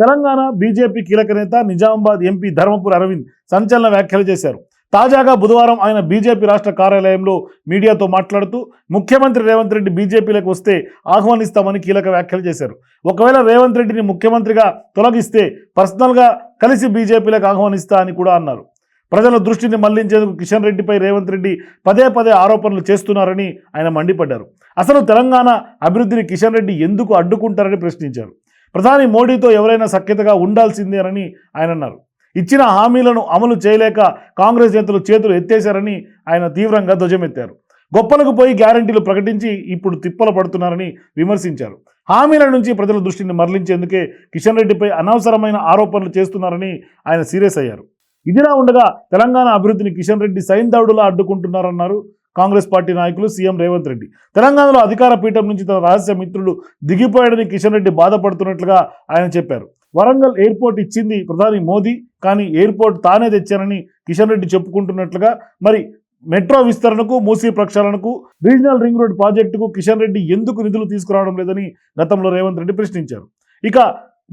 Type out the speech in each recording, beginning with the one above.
Telangana BJP కీలక నేత Nizamabad MP Dharmapuri Arvind సంచలన వ్యాఖ్యలు చేశారు. తాజాగా బుధవారం ఆయన బీజేపీ రాష్ట్ర కార్యాలయంలో మీడియాతో మాట్లాడుతూ ముఖ్యమంత్రి రేవంత్ రెడ్డి బీజేపీలకు వస్తే ఆహ్వానిస్తామని కీలక వ్యాఖ్యలు చేశారు. ఒకవేళ రేవంత్ రెడ్డిని ముఖ్యమంత్రిగా తొలగిస్తే పర్సనల్గా కలిసి బీజేపీలకు ఆహ్వానిస్తా అని కూడా అన్నారు. ప్రజల దృష్టిని మళ్ళించేందుకు కిషన్ రెడ్డిపై రేవంత్ రెడ్డి పదే పదే ఆరోపణలు చేస్తున్నారని ఆయన మండిపడ్డారు. అసలు తెలంగాణ అభివృద్ధిని కిషన్ రెడ్డి ఎందుకు అడ్డుకుంటారని ప్రశ్నించారు. ప్రధాని మోడీతో ఎవరైనా సఖ్యతగా ఉండాల్సిందేనని ఆయన అన్నారు. ఇచ్చిన హామీలను అమలు చేయలేక కాంగ్రెస్ నేతలు చేతులు ఎత్తేశారని ఆయన తీవ్రంగా ధ్వజమెత్తారు. గొప్పలకు పోయి గ్యారంటీలు ప్రకటించి ఇప్పుడు తిప్పలు పడుతున్నారని విమర్శించారు. హామీల నుంచి ప్రజల దృష్టిని మరలించేందుకే కిషన్ రెడ్డిపై అనవసరమైన ఆరోపణలు చేస్తున్నారని ఆయన సీరియస్ అయ్యారు. ఇదిలా ఉండగా తెలంగాణ అభివృద్ధిని కిషన్ రెడ్డి సైందవుడులా అడ్డుకుంటున్నారన్నారు కాంగ్రెస్ పార్టీ నాయకులు సీఎం రేవంత్ రెడ్డి. తెలంగాణలో అధికార పీఠం నుంచి తన రహస్య మిత్రులు దిగిపోయాడని కిషన్ రెడ్డి బాధపడుతున్నట్లుగా ఆయన చెప్పారు. వరంగల్ ఎయిర్పోర్ట్ ఇచ్చింది ప్రధాని మోదీ కానీ ఎయిర్పోర్ట్ తానే తెచ్చానని కిషన్ రెడ్డి చెప్పుకుంటున్నట్లుగా మరి మెట్రో విస్తరణకు మూసీ ప్రక్షాళనకు రీజనల్ రింగ్ రోడ్ ప్రాజెక్టుకు కిషన్ రెడ్డి ఎందుకు నిధులు తీసుకురావడం లేదని గతంలో రేవంత్ రెడ్డి ప్రశ్నించారు. ఇక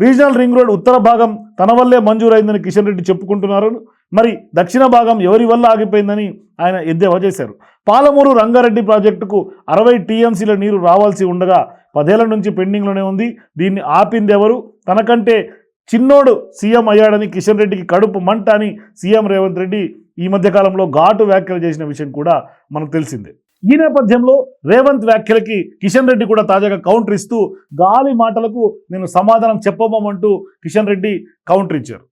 రీజనల్ రింగ్ రోడ్ ఉత్తర భాగం తన వల్లే మంజూరైందని కిషన్ రెడ్డి చెప్పుకుంటున్నారు. మరి దక్షిణ భాగం ఎవరి వల్ల ఆగిపోయిందని ఆయన ఎద్దేవా చేశారు. పాలమూరు రంగారెడ్డి ప్రాజెక్టుకు అరవై టీఎంసీల నీరు రావాల్సి ఉండగా పదేళ్ళ నుంచి పెండింగ్లోనే ఉంది. దీన్ని ఆపింది ఎవరు? తనకంటే చిన్నోడు సీఎం అయ్యాడని కిషన్ రెడ్డికి కడుపు మంట అని సీఎం రేవంత్ రెడ్డి ఈ మధ్యకాలంలో ఘాటు వ్యాఖ్యలు చేసిన విషయం కూడా మనకు తెలిసిందే. ఈ నేపథ్యంలో రేవంత్ వ్యాఖ్యలకి కిషన్ రెడ్డి కూడా తాజాగా కౌంటర్ ఇస్తూ గాలి మాటలకు నేను సమాధానం చెప్పబోమంటూ కిషన్ రెడ్డి కౌంటర్ ఇచ్చారు.